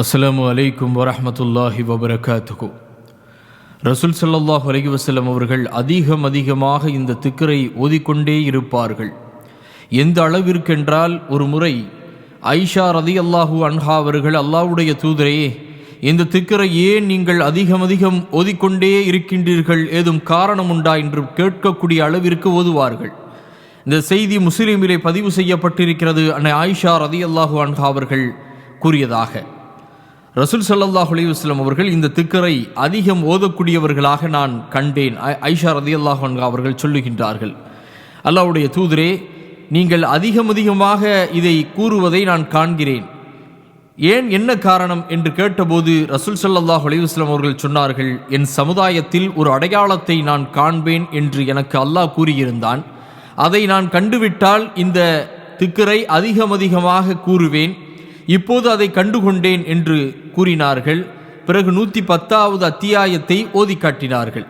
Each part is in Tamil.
அஸ்லாம் அலைக்கும் வரமத்துல்லாஹி வபரகாத்துகு ரசூல் ஸல்லல்லாஹு அலி வசலம் அவர்கள் அதிகம் அதிகமாக இந்த திக்கரை ஓதிக்கொண்டே இருப்பார்கள். எந்த அளவிற்கென்றால் ஒரு முறை ஐஷா ரதி அல்லாஹூ அன்ஹா அவர்கள் அல்லாஹ்வுடைய தூதரே இந்த திக்கரை ஏன் நீங்கள் அதிகம் அதிகம் ஓதிக்கொண்டே இருக்கின்றீர்கள்? ஏதும் காரணம் உண்டா? என்று கேட்கக்கூடிய அளவிற்கு ஓதுவார்கள். இந்த செய்தி முஸ்லீமிலே பதிவு செய்யப்பட்டிருக்கிறது அன்னை ஆயிஷா ரதி அல்லாஹூ அன்ஹா அவர்கள் கூறியதாக. ரசூல் சல்லாஹ் அலிவஸ்லம் அவர்கள் இந்த திக்கரை அதிகம் ஓதக்கூடியவர்களாக நான் கண்டேன். ஐ- ஐஷா ரதியல்லாஹு அல்லாஹன்கா அவர்கள் சொல்லுகின்றார்கள். அல்லாவுடைய தூதரே நீங்கள் அதிகம் அதிகமாக இதை கூறுவதை நான் காண்கிறேன். ஏன் என்ன காரணம் என்று கேட்டபோது ரசூல் சல்லாஹ் அலிவஸ்லம் அவர்கள் சொன்னார்கள் என் சமுதாயத்தில் ஒரு அடையாளத்தை நான் காண்பேன் என்று எனக்கு அல்லாஹ் கூறியிருந்தான். அதை நான் கண்டுவிட்டால் இந்த திக்கரை அதிகம் அதிகமாக கூறுவேன். இப்போது அதை கண்டுகொண்டேன் என்று கூறினார்கள். பிறகு நூற்றி பத்தாவது அத்தியாயத்தை ஓதி காட்டினார்கள்.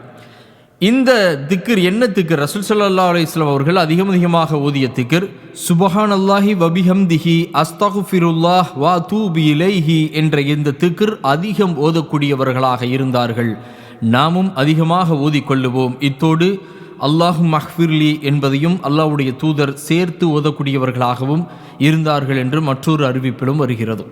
இந்த திக்கர் என்ன திக்கர்? ரசூல் சல்லா அலைஹி அவர்கள் அதிகம் அதிகமாக ஓதிய திக்கர் சுபஹான் அல்லாஹி வபிஹம்திஹி அஸ்தகுஃபிருல்லாஹ் வா தூபி இலைஹி என்ற இந்த திக்கர் அதிகம் ஓதக்கூடியவர்களாக இருந்தார்கள். நாமும் அதிகமாக ஓதிக்கொள்ளுவோம் இத்தோடு அல்லாஹு மஹ்ஃபிர்லி என்பதையும் அல்லாஹ்வுடைய தூதர் சேர்த்து ஓதக்கூடியவர்களாகவும் இருந்தார்கள் என்று மற்றொரு அறிவிப்பிலும் வருகிறது.